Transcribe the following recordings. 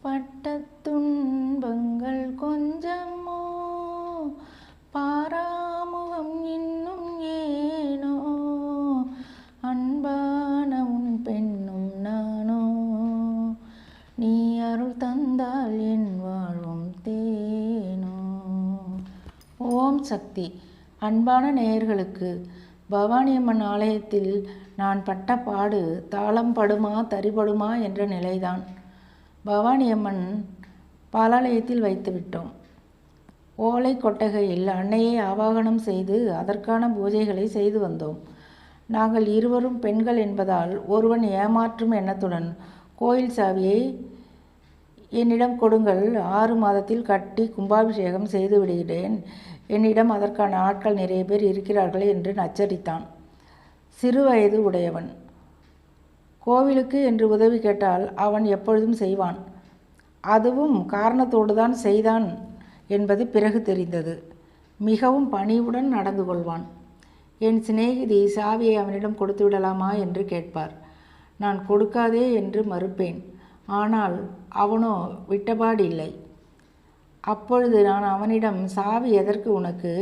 பட்ட துன்பங்கள் கொஞ்சமோ? பாராமுகம் இன்னும் ஏனோ? அன்பான உன் பெண்ணும் நானோ? நீ அருள் தந்தால் என் வாழும் தேனோ? ஓம் சக்தி. அன்பான நேயர்களுக்கு பவானியம்மன் ஆலயத்தில் நான் பட்ட பாடு தாளம் படுமா தரிபடுமா என்ற நிலைதான். பவானியம்மன் பாலாலயத்தில் வைத்துவிட்டோம் ஓலை கொட்டகையில் அன்னையை ஆவாகனம் செய்து அதற்கான பூஜைகளை செய்து வந்தோம். நாங்கள் இருவரும் பெண்கள் என்பதால் ஒருவன் ஏமாற்றும் எண்ணத்துடன் கோயில் சாவியை என்னிடம் கொடுங்கள் ஆறு மாதத்தில் கட்டி கும்பாபிஷேகம் செய்து விடுகிறேன். என்னிடம் அதற்கான ஆட்கள் நிறைய பேர் இருக்கிறார்கள் என்று நச்சரித்தான் சிறு வயது உடையவன். கோவிலுக்கு என்று உதவி கேட்டால் அவன் எப்பொழுதும் செய்வான். அதுவும் காரணத்தோடு தான் செய்தான் என்பது பிறகு தெரிந்தது. மிகவும் பணிவுடன் நடந்து கொள்வான். என் சிநேகிதி சாவியை அவனிடம் கொடுத்து விடலாமா என்று கேட்பார். நான் கொடுக்காதே என்று மறுப்பேன். ஆனால் அவனோ விட்டபாடு இல்லை. அப்பொழுது நான் அவனிடம் சாவி எதற்கு உனக்கு?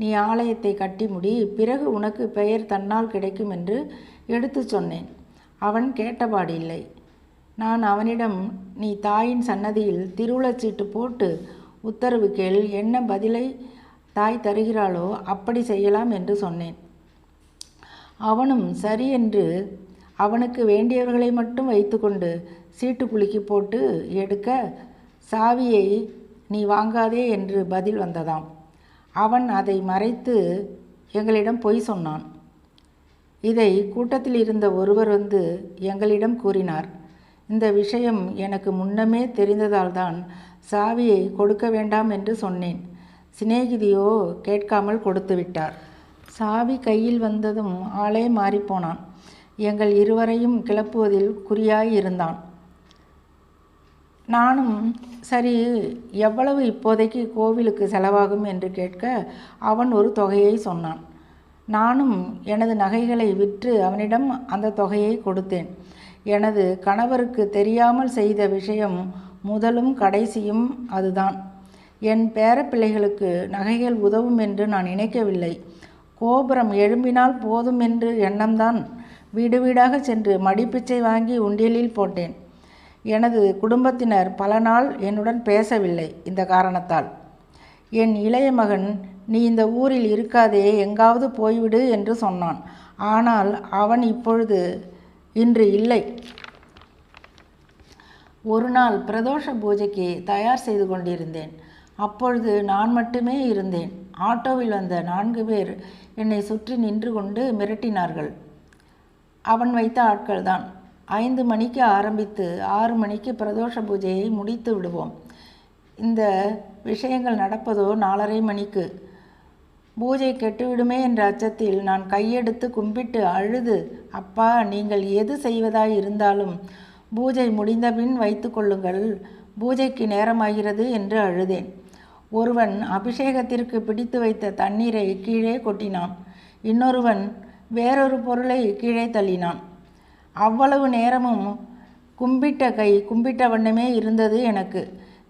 நீ ஆலயத்தை கட்டி முடி. பிறகு உனக்கு பெயர் தன்னால் கிடைக்கும் என்று எடுத்துச் சொன்னேன். அவன் கேட்டபாடு இல்லை நான் அவனிடம் நீ தாயின் சன்னதியில் திருவுளச்சீட்டு போட்டு உத்தரவு கேள் என்ன பதிலை தாய் தருகிறாளோ அப்படி செய்யலாம் என்று சொன்னேன். அவனும் சரி என்று அவனுக்கு வேண்டியவர்களை மட்டும் வைத்துக்கொண்டு சீட்டு குலுக்கி போட்டு எடுக்க சாவியை நீ வாங்காதே என்று பதில் வந்ததாம். அவன் அதை மறைத்து எங்களிடம் பொய் சொன்னான். இதை கூட்டத்தில் இருந்த ஒருவர் வந்து எங்களிடம் கூறினார் இந்த விஷயம் எனக்கு முன்னமே தெரிந்ததால்தான் சாவியை கொடுக்க வேண்டாம் என்று சொன்னேன். சிநேகிதியோ கேட்காமல் கொடுத்து விட்டார். சாவி கையில் வந்ததும் ஆளே மாறிப்போனான். எங்கள் இருவரையும் கிளப்புவதில் குறியாய் இருந்தான். நானும் சரி எவ்வளவு இப்போதைக்கு கோவிலுக்கு செலவாகும் என்று கேட்க அவன் ஒரு தொகையை சொன்னான். நானும் எனது நகைகளை விற்று அவனிடம் அந்த தொகையை கொடுத்தேன். எனது கணவருக்கு தெரியாமல் செய்த விஷயம் முதலும் கடைசியும் அதுதான். என் பேரப்பிள்ளைகளுக்கு நகைகள் உதவும் என்று நான் நினைக்கவில்லை. கோபுரம் எழும்பினால் போதும் என்று எண்ணம்தான். வீடு வீடாக சென்று மடிப்பிச்சை வாங்கி உண்டியலில் போட்டேன். எனது குடும்பத்தினர் பல நாள் என்னுடன் பேசவில்லை இந்த காரணத்தால். என் இளைய மகன் நீ இந்த ஊரில் இருக்காதே எங்காவது போய்விடு என்று சொன்னான். ஆனால் அவன் இப்பொழுது இன்று இல்லை. ஒரு நாள் பிரதோஷ பூஜைக்கு தயார் செய்து கொண்டிருந்தேன். அப்பொழுது நான் மட்டுமே இருந்தேன். ஆட்டோவில் வந்த நான்கு பேர் என்னை சுற்றி நின்று கொண்டு மிரட்டினார்கள். அவன் வைத்த ஆட்கள்தான். ஐந்து மணிக்கு ஆரம்பித்து ஆறு மணிக்கு பிரதோஷ பூஜையை முடித்து விடுவோம். இந்த விஷயங்கள் நடப்பதோ நாலரை மணிக்கு. பூஜை கெட்டுவிடுமே என்ற அச்சத்தில் நான் கையெடுத்து கும்பிட்டு அழுது அப்பா நீங்கள் எது செய்வதாய் இருந்தாலும் பூஜை முடிந்தபின் வைத்து கொள்ளுங்கள். பூஜைக்கு நேரமாகிறது என்று அழுதேன். ஒருவன் அபிஷேகத்திற்கு பிடித்து வைத்த தண்ணீரை கீழே கொட்டினான். இன்னொருவன் வேறொரு பொருளை கீழே தள்ளினான். அவ்வளவு நேரமும் கும்பிட்ட கை கும்பிட்ட வண்ணமே இருந்தது எனக்கு.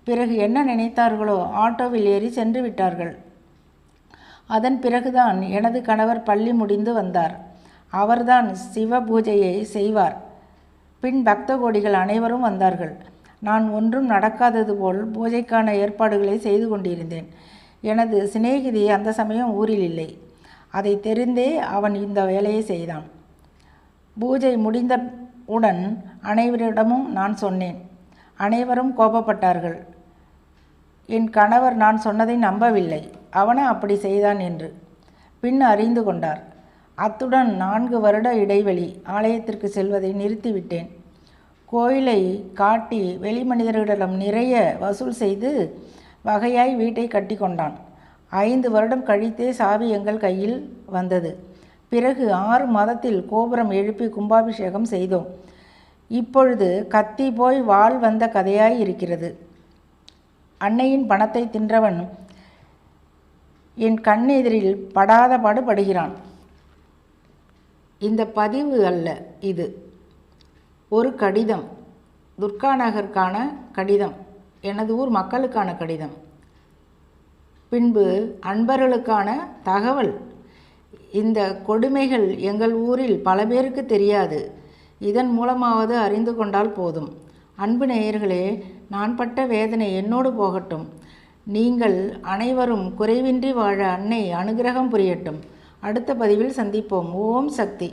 பிறகு என்ன நினைத்தார்களோ ஆட்டோவில் ஏறி சென்று விட்டார்கள். அதன் பிறகுதான் எனது கணவர் பள்ளி முடிந்து வந்தார். அவர்தான் சிவ பூஜையை செய்வார். பின் பக்த கோடிகள் அனைவரும் வந்தார்கள். நான் ஒன்றும் நடக்காதது போல் பூஜைக்கான ஏற்பாடுகளை செய்து கொண்டிருந்தேன். எனது சிநேகிதி அந்த சமயம் ஊரில் இல்லை. அதை தெரிந்தே அவன் இந்த வேலையை செய்தான். பூஜை முடிந்த உடன் அனைவரிடமும் நான் சொன்னேன். அனைவரும் கோபப்பட்டார்கள். என் கணவர் நான் சொன்னதை நம்பவில்லை. அவனை அப்படி செய்தான் என்று. பின் அறிந்து கொண்டார். அத்துடன் நான்கு வருட இடைவெளி ஆலயத்திற்கு செல்வதை நிறுத்திவிட்டேன். கோயிலை காட்டி வெளிமனிதர்களிடம் நிறைய வசூல் செய்து வகையாய் வீட்டை கட்டி கொண்டான். ஐந்து வருடம் கழித்தே சாவி எங்கள் கையில் வந்தது. பிறகு ஆறு மாதத்தில் கோபுரம் எழுப்பி கும்பாபிஷேகம் செய்தோம். இப்பொழுது கத்தி போய் வாள் வந்த கதையாய் இருக்கிறது. அன்னையின் பணத்தை தின்றவன் என் கண்ணெதிரில் படாத பாடுபடுகிறான். இந்த பதிவு அல்ல இது. ஒரு கடிதம். துர்கா நகருக்கான கடிதம். எனது ஊர் மக்களுக்கான கடிதம். பின்பு அன்பர்களுக்கான தகவல். இந்த கொடுமைகள் எங்கள் ஊரில் பல பேருக்கு தெரியாது. இதன் மூலமாவது அறிந்து கொண்டால் போதும். அன்பு நேயர்களே நான் பட்ட வேதனை என்னோடு போகட்டும். நீங்கள் அனைவரும் குறைவின்றி வாழ அன்னை அனுகிரகம் புரியட்டும். அடுத்த பதிவில் சந்திப்போம். ஓம் சக்தி.